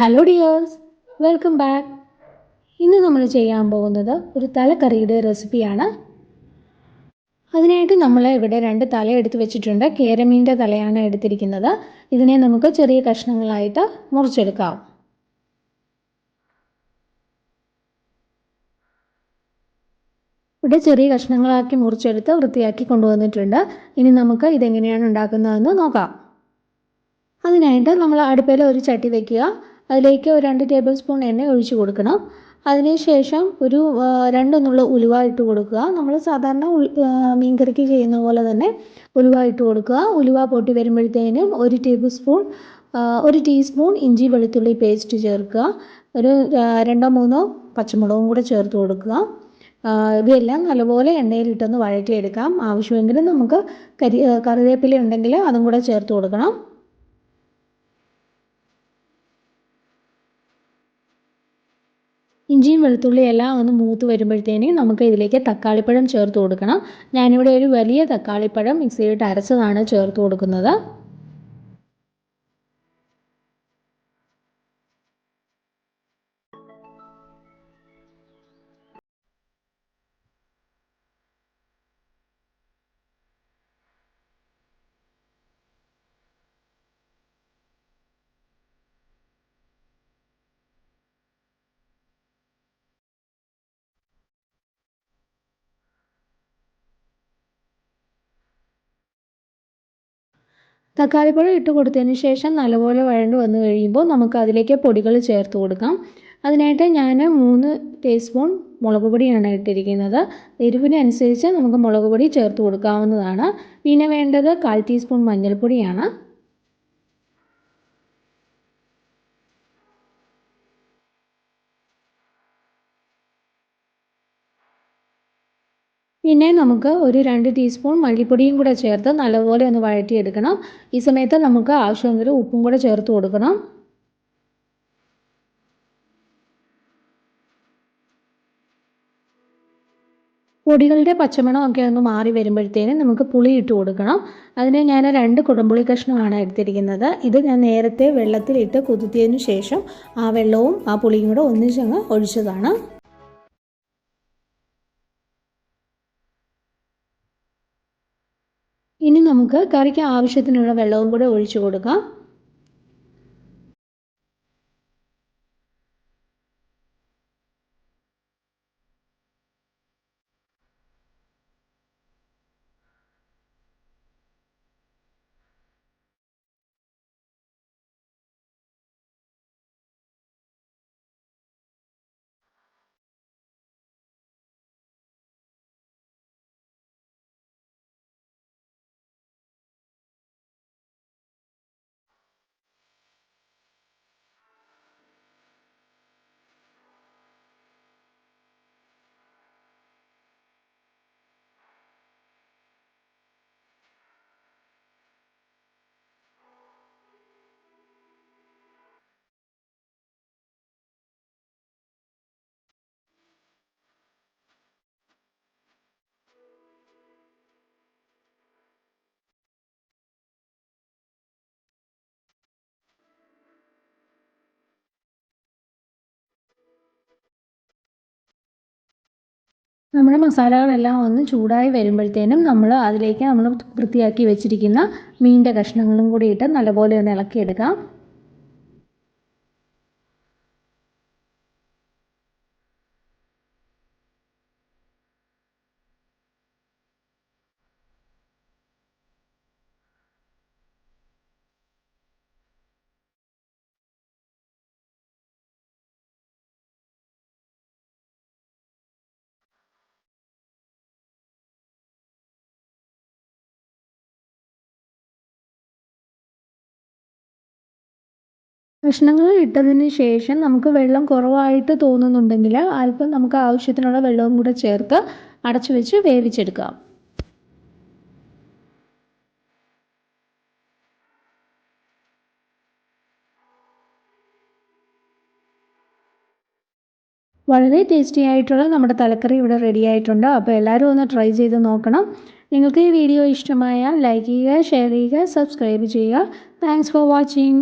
Hello dears welcome back ഇന്ന് നമ്മൾ ചെയ്യാൻ പോകുന്നത് ഒരു തലക്കറിയുടെ റെസിപ്പിയാണ് അതിനായിട്ട് നമ്മൾ ഇവിടെ രണ്ട് തല എടുത്ത് വെച്ചിട്ടുണ്ട്. കേരമീന്റെ തലയാണ് എടുത്തിരിക്കുന്നത്. ഇതിനെ നമുക്ക് ചെറിയ കഷ്ണങ്ങളായിട്ട് മുറിച്ചെടുക്കാം. ഇവിടെ ചെറിയ കഷ്ണങ്ങളാക്കി മുറിച്ചെടുത്ത് വൃത്തിയാക്കി കൊണ്ടുവന്നിട്ടുണ്ട്. ഇനി നമുക്ക് ഇതെങ്ങനെയാണ് ഉണ്ടാക്കുന്നതെന്ന് നോക്കാം. അതിനായിട്ട് നമ്മൾ അടുപ്പിൽ ഒരു ചട്ടി വയ്ക്കുക അതിലേക്ക് ഒരു രണ്ട് ടേബിൾ സ്പൂൺ എണ്ണ ഒഴിച്ച് കൊടുക്കണം. അതിനുശേഷം ഒരു രണ്ട് നുള്ള ഉലുവ ഇട്ട് കൊടുക്കുക. നമ്മൾ സാധാരണ മീൻകറിക്ക് ചെയ്യുന്ന പോലെ തന്നെ ഉലുവ ഇട്ട് കൊടുക്കുക. ഉലുവ പൊട്ടി വരുമ്പോഴത്തേനും ഒരു ടേബിൾ സ്പൂൺ ഒരു ടീസ്പൂൺ ഇഞ്ചി വെളുത്തുള്ളി പേസ്റ്റ് ചേർക്കുക. ഒരു രണ്ടോ മൂന്നോ പച്ചമുളകും കൂടെ ചേർത്ത് കൊടുക്കുക. ഇവയെല്ലാം നല്ലപോലെ എണ്ണയിലിട്ടൊന്ന് വഴറ്റിയെടുക്കാം. ആവശ്യമെങ്കിൽ നമുക്ക് കരി കറിവേപ്പില ഉണ്ടെങ്കിൽ അതും കൂടെ ചേർത്ത് കൊടുക്കണം. ഇഞ്ചിയും വെളുത്തുള്ളിയും എല്ലാം ഒന്ന് മൂത്ത് വരുമ്പോഴത്തേനും നമുക്ക് ഇതിലേക്ക് തക്കാളിപ്പഴം ചേർത്ത് കൊടുക്കണം. ഞാനിവിടെ ഒരു വലിയ തക്കാളിപ്പഴം മിക്സിയിലിട്ട് അരച്ചതാണ് ചേർത്ത് കൊടുക്കുന്നത്. തക്കാളിപ്പഴം ഇട്ട് കൊടുത്തതിന് ശേഷം നല്ലപോലെ വഴണ്ട് വന്നു കഴിയുമ്പോൾ നമുക്ക് അതിലേക്ക് പൊടികൾ ചേർത്ത് കൊടുക്കാം. അതിനായിട്ട് ഞാൻ മൂന്ന് ടീസ്പൂൺ മുളക് പൊടിയാണ് ഇട്ടിരിക്കുന്നത്. എരിവിനനുസരിച്ച് നമുക്ക് മുളക് പൊടി ചേർത്ത് കൊടുക്കാവുന്നതാണ്. പിന്നെ വേണ്ടത് കാൽ ടീസ്പൂൺ മഞ്ഞൾപ്പൊടിയാണ്. പിന്നെ നമുക്ക് ഒരു രണ്ട് ടീസ്പൂൺ മല്ലിപ്പൊടിയും കൂടെ ചേർത്ത് നല്ലപോലെ ഒന്ന് വഴറ്റിയെടുക്കണം. ഈ സമയത്ത് നമുക്ക് ആവശ്യമെങ്കിൽ ഉപ്പും കൂടെ ചേർത്ത് കൊടുക്കണം. പൊടികളുടെ പച്ചമണമൊക്കെ ഒന്ന് മാറി വരുമ്പോഴത്തേനും നമുക്ക് പുളി ഇട്ട് കൊടുക്കണം. അതിന് ഞാൻ രണ്ട് കുടംപുളി കഷ്ണമാണ് എടുത്തിരിക്കുന്നത്. ഇത് ഞാൻ നേരത്തെ വെള്ളത്തിലിട്ട് കുതിർത്തിയതിനു ശേഷം ആ വെള്ളവും ആ പുളിയും കൂടെ ഒന്നിച്ചങ്ങ് ഒഴിച്ചതാണ്. നമുക്ക് കറിക്ക് ആവശ്യത്തിനുള്ള വെള്ളവും കൂടെ ഒഴിച്ച് കൊടുക്കാം. നമ്മുടെ മസാലകളെല്ലാം ഒന്ന് ചൂടായി വരുമ്പോഴത്തേനും നമ്മൾ അതിലേക്ക് നമ്മൾ വൃത്തിയാക്കി വെച്ചിരിക്കുന്ന മീനിന്റെ കഷ്ണങ്ങളും കൂടി ഇട്ട് നല്ലപോലെ ഒന്ന് ഇളക്കിയെടുക്കാം. കഷ്ണങ്ങൾ ഇട്ടതിന് ശേഷം നമുക്ക് വെള്ളം കുറവായിട്ട് തോന്നുന്നുണ്ടെങ്കിൽ അല്പം നമുക്ക് ആവശ്യത്തിനുള്ള വെള്ളവും കൂടെ ചേർത്ത് അടച്ചു വെച്ച് വേവിച്ചെടുക്കാം വളരെ ടേസ്റ്റി ആയിട്ടുള്ള നമ്മുടെ തലക്കറി ഇവിടെ റെഡി ആയിട്ടുണ്ട്. അപ്പോൾ എല്ലാവരും ഒന്ന് ട്രൈ ചെയ്ത് നോക്കണം. നിങ്ങൾക്ക് ഈ വീഡിയോ ഇഷ്ടമായാൽ ലൈക്ക് ചെയ്യുക ഷെയർ ചെയ്യുക സബ്സ്ക്രൈബ് ചെയ്യുക. Thanks for watching